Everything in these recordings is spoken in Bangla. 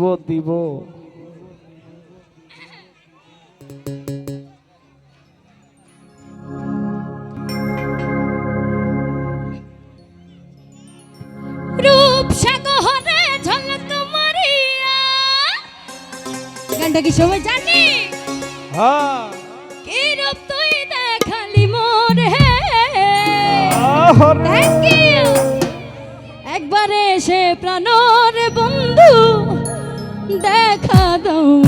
দিব দিব। কি সবাই থ্যাংক একবারে সে প্রাণ দেখা দাও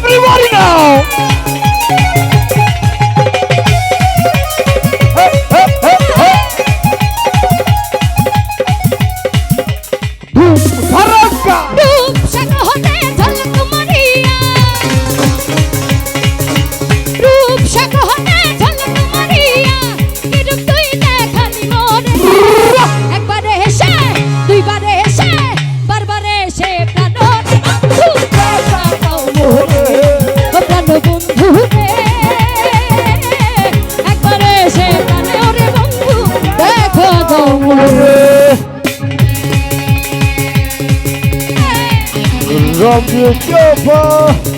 Everybody now! 老子就要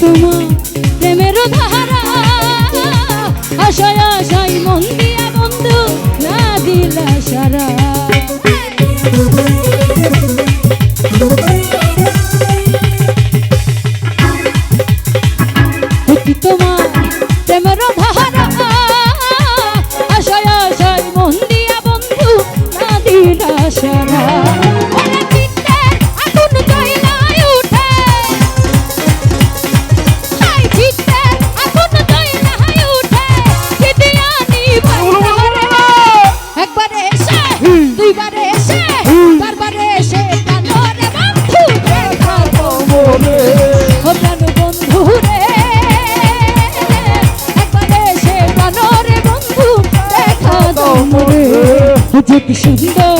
তোমার প্রেমের ধারা। খুব সুন্দর।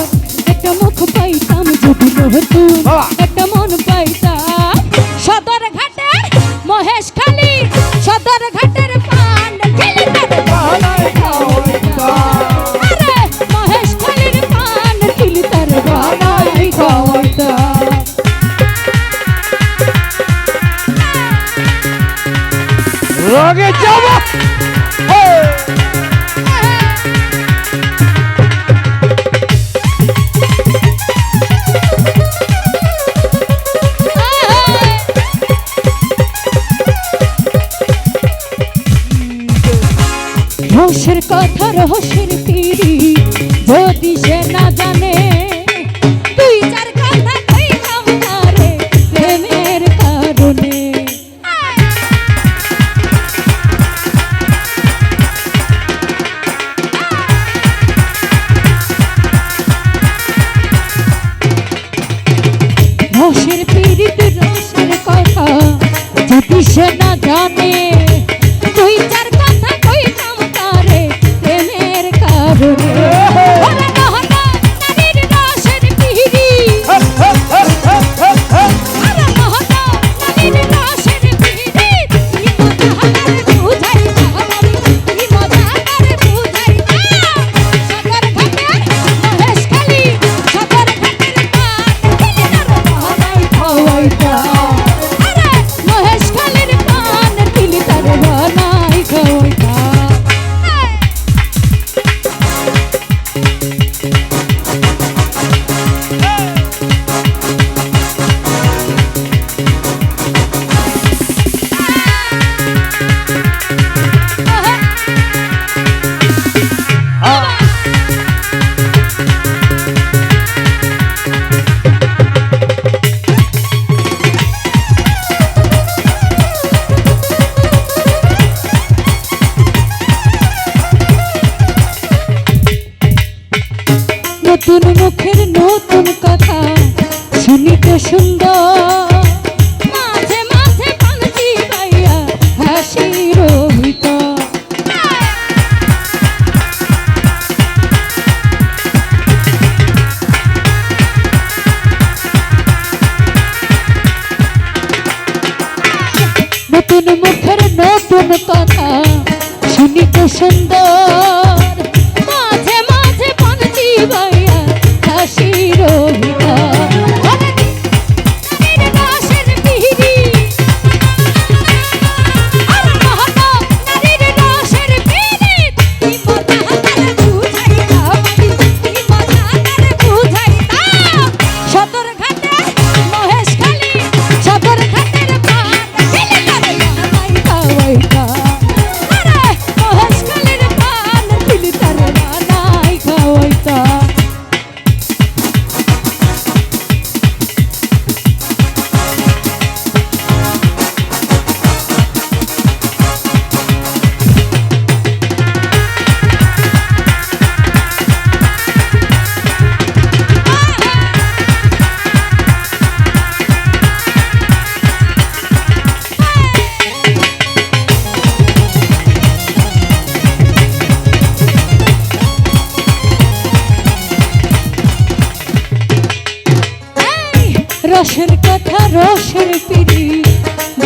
রহস্যের তিরি যদি সে না জানে তুই পীড়িত কথা যদি সে না জানে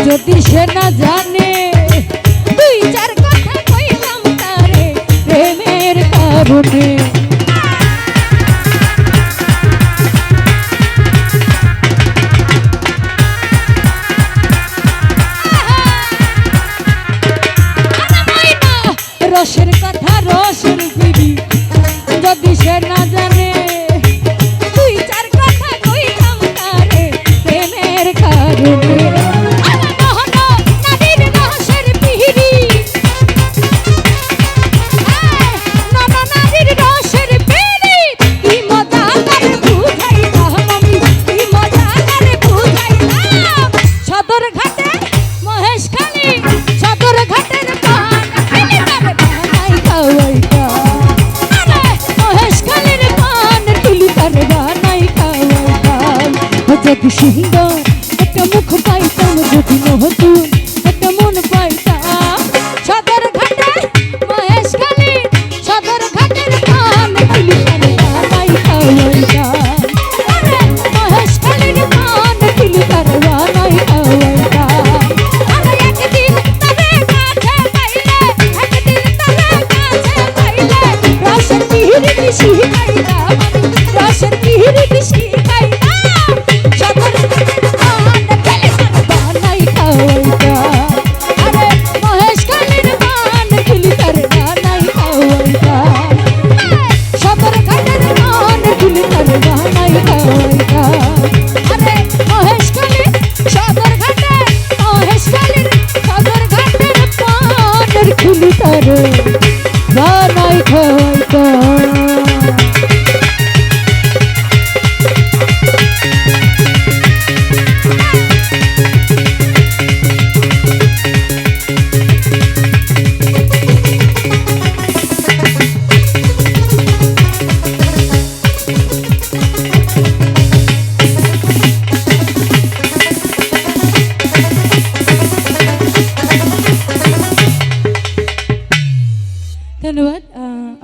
যদি সে না জানে Hehehe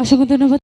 অসংখ্য ধন্যবাদ।